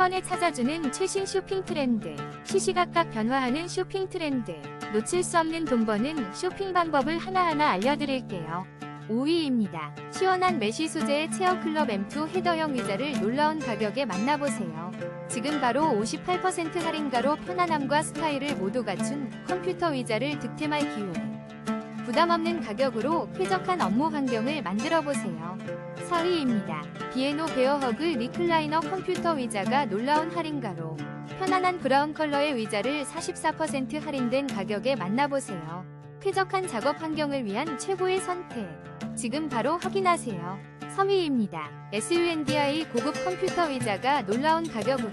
번에 찾아주는 최신 쇼핑 트렌드. 시시각각 변화하는 쇼핑 트렌드. 놓칠 수 없는 돈 버는 쇼핑 방법을 하나하나 알려드릴게요. 5위입니다. 시원한 메쉬 소재의 체어클럽 M2 헤더형 의자를 놀라운 가격에 만나보세요. 지금 바로 58% 할인가로 편안함과 스타일을 모두 갖춘 컴퓨터 의자를 득템할 기회. 부담 없는 가격으로 쾌적한 업무 환경을 만들어 보세요. 4위입니다. 비에노 베어허그 리클라이너 컴퓨터 의자가 놀라운 할인가로 편안한 브라운 컬러의 의자를 44% 할인된 가격에 만나보세요. 쾌적한 작업 환경을 위한 최고의 선택. 지금 바로 확인하세요. 3위입니다. SUNDI 고급 컴퓨터 의자가 놀라운 가격으로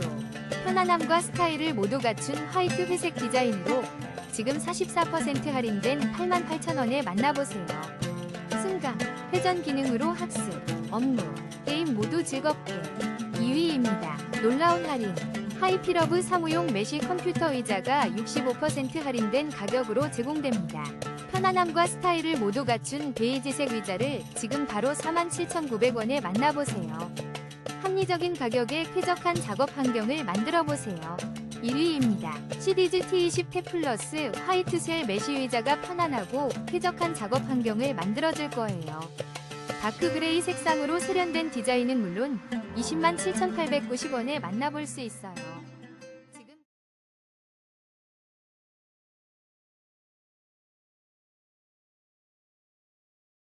편안함과 스타일을 모두 갖춘 화이트 회색 디자인으로 지금 44% 할인된 88,000원에 만나보세요. 승강, 회전 기능으로 학습, 업무, 게임 모두 즐겁게. 2위입니다. 놀라운 할인. 하이피러브 사무용 메쉬 컴퓨터 의자가 65% 할인된 가격으로 제공됩니다. 편안함과 스타일을 모두 갖춘 베이지색 의자를 지금 바로 47,900원에 만나보세요. 합리적인 가격에 쾌적한 작업 환경을 만들어 보세요. 1위입니다. 시리즈 T20 탭 플러스 화이트셀 메쉬 의자가 편안하고 쾌적한 작업 환경을 만들어줄 거예요. 다크 그레이 색상으로 세련된 디자인은 물론 207,890원에 만나볼 수 있어요.